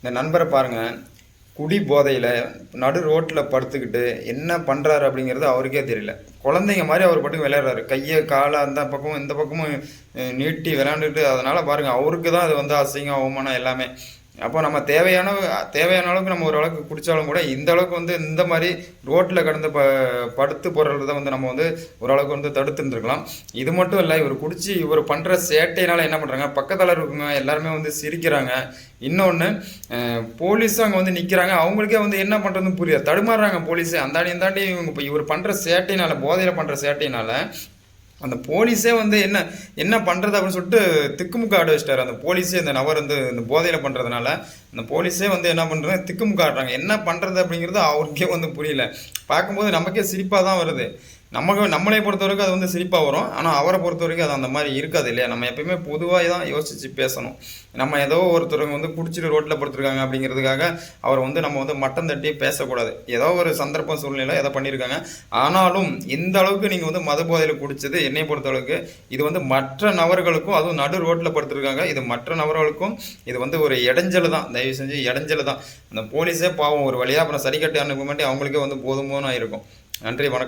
இந்த நண்பரை பாருங்கள் குடி போதையில் நடு ரோட்டில் படுத்துக்கிட்டு என்ன பண்ணுறாரு அப்படிங்கிறது அவருக்கே தெரியல. குழந்தைங்க மாதிரி அவர் பட்டுக்கு விளையாடுறாரு. கையை காலை அந்த பக்கமும் இந்த பக்கமும் நீட்டி விளையாண்டுட்டு அதனால் பாருங்கள் அவருக்கு தான் அது வந்து அசிங்கம் அவமானம் எல்லாமே. அப்போ நம்ம தேவையான தேவையான அளவுக்கு நம்ம ஓரளவுக்கு குடித்தாலும் கூட இந்த அளவுக்கு வந்து இந்த மாதிரி ரோட்டில் கடந்து ப படுத்து போடுறத வந்து நம்ம வந்து ஓரளவுக்கு வந்து தடுத்துருந்துருக்கலாம். இது மட்டும் இல்லை இவர் குடிச்சு இவர் பண்ணுற சேட்டையினால என்ன பண்ணுறாங்க பக்கத்தில் இருக்குங்க எல்லாருமே வந்து சிரிக்கிறாங்க. இன்னொன்று போலீஸும் அங்கே வந்து நிற்கிறாங்க அவங்களுக்கே வந்து என்ன பண்ணுறதுன்னு புரியாது. தடுமாறுறாங்க போலீஸே. அந்தாண்டி இந்தாண்டி இவங்க இப்போ இவர் பண்ணுற சேட்டையினால போதையில் பண்ணுற சேட்டையினால அந்த போலீஸே வந்து என்ன என்ன பண்ணுறது அப்படின்னு சொல்லிட்டு திக்குமுக்க ஆட வச்சிட்டாரு. அந்த போலீஸே இந்த நபர் வந்து இந்த போதையில் பண்ணுறதுனால அந்த போலீஸே வந்து என்ன பண்ணுறாங்க திக்குமுக்க ஆடுறாங்க. என்ன பண்ணுறது அப்படிங்கிறது அவருக்கே வந்து புரியல. பார்க்கும்போது நமக்கே சிரிப்பாக தான் வருது. நமக்கு நம்மளை பொறுத்த வரைக்கும் அது வந்து சிரிப்பாக வரும். ஆனால் அவரை பொறுத்த வரைக்கும் அது அந்த மாதிரி இருக்காது இல்லையா? நம்ம எப்பயுமே பொதுவாக தான் யோசித்து பேசணும். நம்ம ஏதோ ஒருத்தவங்க வந்து குடிச்சிட்டு ரோட்டில் படுத்துருக்காங்க அப்படிங்கிறதுக்காக அவர் வந்து நம்ம வந்து மட்டம் தட்டி பேசக்கூடாது. ஏதோ ஒரு சந்தர்ப்பம் சூழ்நிலை எதை பண்ணியிருக்காங்க. ஆனாலும் இந்த அளவுக்கு நீங்கள் வந்து மது போதையில் குடிச்சது என்னை பொறுத்த அளவுக்கு இது வந்து மற்ற நபர்களுக்கும் அதுவும் நடு ரோட்டில் படுத்துருக்காங்க இது மற்ற நபர்களுக்கும் இது வந்து ஒரு இடைஞ்சல் தான். தயவு செஞ்சு இடைஞ்சல் தான். அந்த போலீஸே பாவம் ஒரு வழியாக அப்புறம் சரி கட்டி அனுப்ப மாட்டி அவங்களுக்கே வந்து போதுமோன்னு போதும் இருக்கும். நன்றி வணக்கம்.